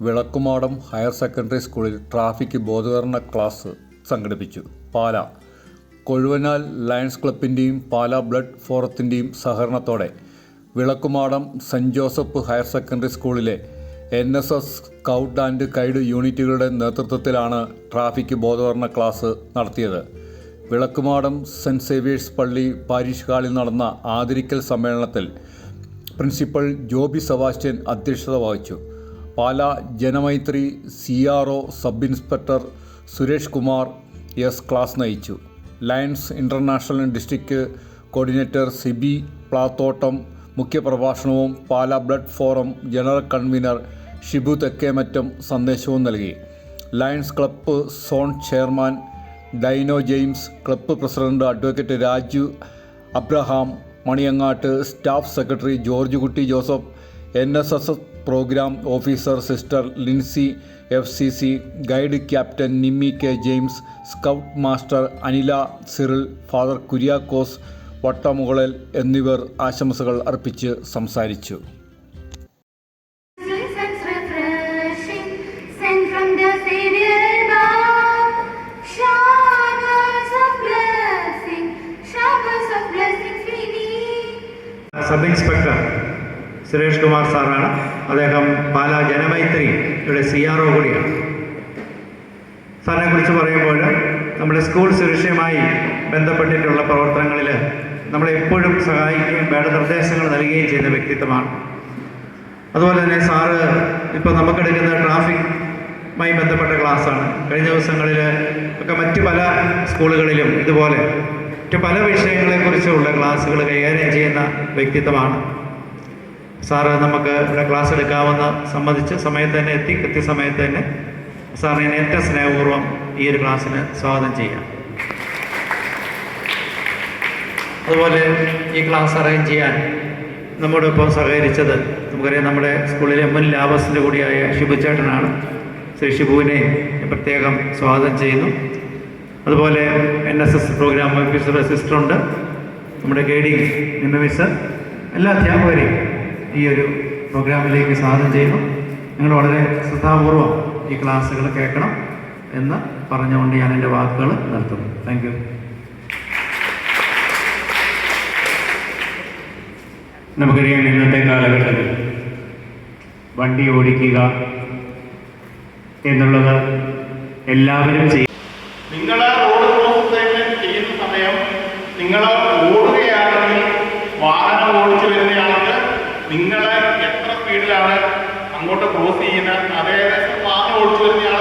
വിളക്കുമാടം higher secondary സ്കൂളിൽ traffic ബോധവൽക്കരണ class സംഘടിപ്പിച്ചു. പാല. കൊഴുവനാൽ ലയൺസ് ക്ലബിന്റെയും പാല ബ്ലഡ് ഫോറത്തിന്റെയും സഹകരണത്തോടെ Vilakkumadam Saint Joseph higher secondary സ്കൂളിലെ N S S scout and guide യൂണിറ്റുകളുടെ നേതൃത്വത്തിലാണ് ട്രാഫിക് ബോധവൽക്കരണ ക്ലാസ് നടത്തിയത്. വിളക്കുമാടം സെന്റ് സേവിയേഴ്സ് പള്ളി പാരീഷ് ഹാളിൽ നടന്ന ആദരിക്കൽ സമ്മേളനത്തിൽ പ്രിൻസിപ്പൽ ജോബി സെബാസ്റ്റ്യൻ അധ്യക്ഷത വഹിച്ചു. Pala Janamaithri C R O sub inspector Suresh Kumar S class നയിച്ചു. Lions International district coordinator Siby Plathottam മുഖ്യപ്രഭാഷണവും Pala blood forum general convener Shibu Thekkemattam സന്ദേശവും നൽകി. Lions club zone chairman Dino James club president advocate Raju Abraham Maniyangattu staff secretary George Kutty Joseph N S S program officer sister Lincy F C C guide captain Nimmi K James scout master Anila Cyril father Kuriakose Vattamukalel എന്നിവർ ആശംസകൾ അർപ്പിച്ച് സംസാരിച്ചു. Sub inspector Suresh Kumar സാറാണ്. അദ്ദേഹം പാലാ ജനമൈത്രിയുടെ C R O കൂടിയാണ്. സാറിനെ കുറിച്ച് പറയുമ്പോൾ നമ്മുടെ സ്കൂൾ സുരക്ഷയുമായി ബന്ധപ്പെട്ടിട്ടുള്ള പ്രവർത്തനങ്ങളിൽ നമ്മളെ എപ്പോഴും സഹായിക്കുകയും വേണ്ട നിർദ്ദേശങ്ങൾ നൽകുകയും ചെയ്യുന്ന വ്യക്തിത്വമാണ്. അതുപോലെ തന്നെ സാറ് ഇപ്പോൾ നമുക്കെടുക്കുന്ന ട്രാഫിക്കുമായി ബന്ധപ്പെട്ട ക്ലാസ്സാണ്. കഴിഞ്ഞ ദിവസങ്ങളിൽ ഒക്കെ മറ്റു പല സ്കൂളുകളിലും ഇതുപോലെ മറ്റു പല വിഷയങ്ങളെക്കുറിച്ചുള്ള ക്ലാസ്സുകൾ കൈകാര്യം ചെയ്യുന്ന വ്യക്തിത്വമാണ്. സാറ് നമുക്ക് ഇവിടെ ക്ലാസ് എടുക്കാമെന്ന് സംബന്ധിച്ച് സമയത്ത് തന്നെ എത്തി. കൃത്യസമയത്ത് തന്നെ സാറിനെ ഏറ്റവും സ്നേഹപൂർവം ഈ ഒരു ക്ലാസ്സിന് സ്വാഗതം ചെയ്യാം. അതുപോലെ ഈ ക്ലാസ് അറേഞ്ച് ചെയ്യാൻ നമ്മുടെ നമ്മോടൊപ്പം സഹകരിച്ചത് നമുക്കറിയാം നമ്മുടെ സ്കൂളിലെ മുൻ ലാബസിന്റെ കൂടിയായ ഷിബുചേട്ടനാണ് ശ്രീ ഷിബുവിനെ പ്രത്യേകം സ്വാഗതം ചെയ്യുന്നു. അതുപോലെ N S S programme officer സിസ്റ്ററുണ്ട് നമ്മുടെ ഡി നിമ്മ എല്ലാ അധ്യാപകരെയും ഈ ഒരു പ്രോഗ്രാമിലേക്ക് സ്വാഗതം ചെയ്യുന്നു. നിങ്ങൾ വളരെ ശ്രദ്ധാപൂർവം ഈ ക്ലാസ്സുകൾ കേൾക്കണം എന്ന് പറഞ്ഞുകൊണ്ട് ഞാൻ എന്റെ വാക്കുകൾ നിർത്തുന്നു. താങ്ക് യു നമുക്കറിയാം ഇന്നത്തെ കാലഘട്ടത്തിൽ വണ്ടി ഓടിക്കുക എന്നുള്ളത് എല്ലാവരും ചെയ്യും നിങ്ങൾ റോഡ് ക്രോസ് ചെയ്യുന്ന സമയം നിങ്ങൾ ഓടുകയാണെങ്കിൽ വാഹനം ഓടിച്ചു വരുന്നയാണെങ്കിൽ നിങ്ങൾ എത്ര സ്പീഡിലാണ് അങ്ങോട്ട് ക്രോസ് ചെയ്യുന്നത്? അതേ വാഹനം ഓടിച്ചു വരുന്നയാൾ